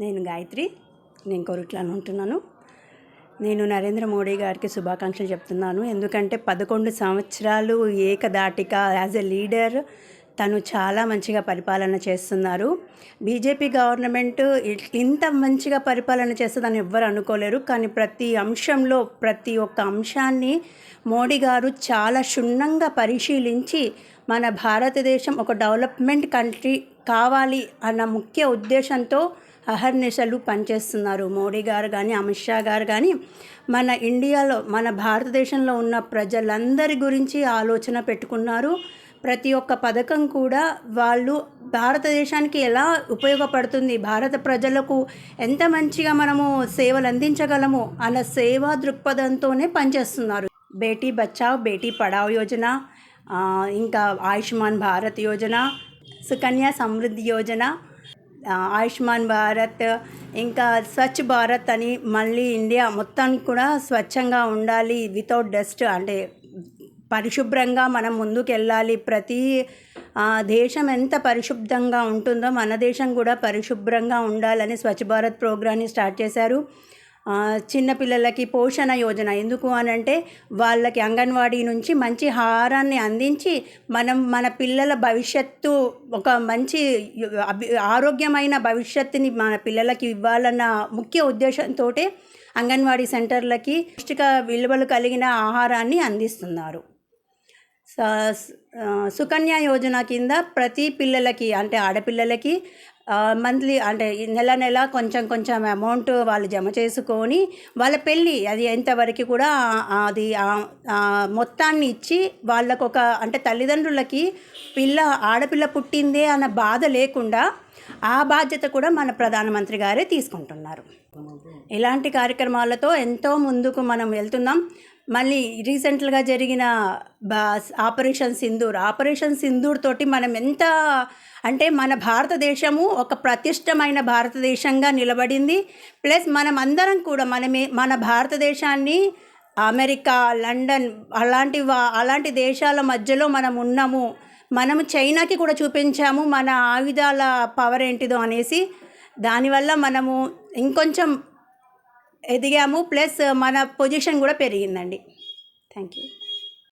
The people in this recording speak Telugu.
నేను గాయత్రి నేను కొరుట్లను ఉంటున్నాను నేను నరేంద్ర మోడీ గారికి శుభాకాంక్షలు చెప్తున్నాను. ఎందుకంటే పదకొండు సంవత్సరాలు ఏకదాటిగా యాజ్ ఎ లీడర్ తను చాలా మంచిగా పరిపాలన చేస్తున్నారు. బీజేపీ గవర్నమెంట్ ఇంత మంచిగా పరిపాలన చేస్తుందని ఎవ్వరు అనుకోలేరు. కానీ ప్రతి అంశంలో ప్రతి ఒక్క అంశాన్ని మోడీ గారు చాలా క్షుణ్ణంగా పరిశీలించి మన భారతదేశం ఒక డెవలప్మెంట్ కంట్రీ కావాలి అన్న ముఖ్య ఉద్దేశంతో అహర్నిశలు పనిచేస్తున్నారు. మోడీ గారు కానీ అమిత్ షా గారు కానీ మన ఇండియాలో మన భారతదేశంలో ఉన్న ప్రజలందరి గురించి ఆలోచన పెట్టుకున్నారు. ప్రతి ఒక్క పథకం కూడా వాళ్ళు భారతదేశానికి ఎలా ఉపయోగపడుతుంది భారత ప్రజలకు ఎంత మంచిగా మనము సేవలు అందించగలము అన్న సేవా దృక్పథంతోనే పనిచేస్తున్నారు. బేటీ బచావ్ బేటీ పడావ్ యోజన ఇంకా ఆయుష్మాన్ భారత్ యోజన సుకన్య సమృద్ధి యోజన ఆయుష్మాన్ భారత్ ఇంకా స్వచ్ఛ భారత్ అని మళ్ళీ ఇండియా మొత్తానికి కూడా స్వచ్ఛంగా ఉండాలి వితౌట్ డస్ట్ అంటే పరిశుభ్రంగా మనం ముందుకెళ్ళాలి. ప్రతి దేశం ఎంత పరిశుభ్రంగా ఉంటుందో మన దేశం కూడా పరిశుభ్రంగా ఉండాలని స్వచ్ఛ భారత్ ప్రోగ్రాన్ని స్టార్ట్ చేశారు. చిన్నపిల్లలకి పోషణ యోజన. ఎందుకు అని అంటే వాళ్ళకి అంగన్వాడీ నుంచి మంచి ఆహారాన్ని అందించి మనం మన పిల్లల భవిష్యత్తు ఒక మంచి అభి ఆరోగ్యమైన భవిష్యత్తుని మన పిల్లలకి ఇవ్వాలన్న ముఖ్య ఉద్దేశంతో అంగన్వాడీ సెంటర్లకి పౌష్టిక విలువలు కలిగిన ఆహారాన్ని అందిస్తున్నారు. సుకన్య యోజన కింద ప్రతి పిల్లలకి అంటే ఆడపిల్లలకి మంత్లీ అంటే నెల నెల కొంచెం కొంచెం అమౌంట్ వాళ్ళు జమ చేసుకొని వాళ్ళ పెళ్ళి అది ఎంతవరకు కూడా అది మొత్తాన్ని ఇచ్చి వాళ్ళకు ఒక అంటే తల్లిదండ్రులకి పిల్ల ఆడపిల్ల పుట్టిందే అన్న బాధ లేకుండా ఆ బాధ్యత కూడా మన ప్రధానమంత్రి గారే తీసుకుంటున్నారు. ఇలాంటి కార్యక్రమాలతో ఎంతో ముందుకు మనం వెళ్తున్నాం. మళ్ళీ రీసెంట్గా జరిగిన బా ఆపరేషన్ సింధూర్. ఆపరేషన్ సింధూర్ తోటి మనం ఎంత అంటే మన భారతదేశము ఒక ప్రతిష్టమైన భారతదేశంగా నిలబడింది. ప్లస్ మనం అందరం కూడా మనమే మన భారతదేశాన్ని అమెరికా లండన్ అలాంటి వా- అలాంటి దేశాల మధ్యలో మనం ఉన్నాము. మనము చైనాకి కూడా చూపించాము మన ఆయుధాల పవర్ ఏంటిదో అనేసి. దానివల్ల మనము ఇంకొంచెం ఎదిగాము ప్లస్ మన పొజిషన్ కూడా పెరిగిందండి. Thank you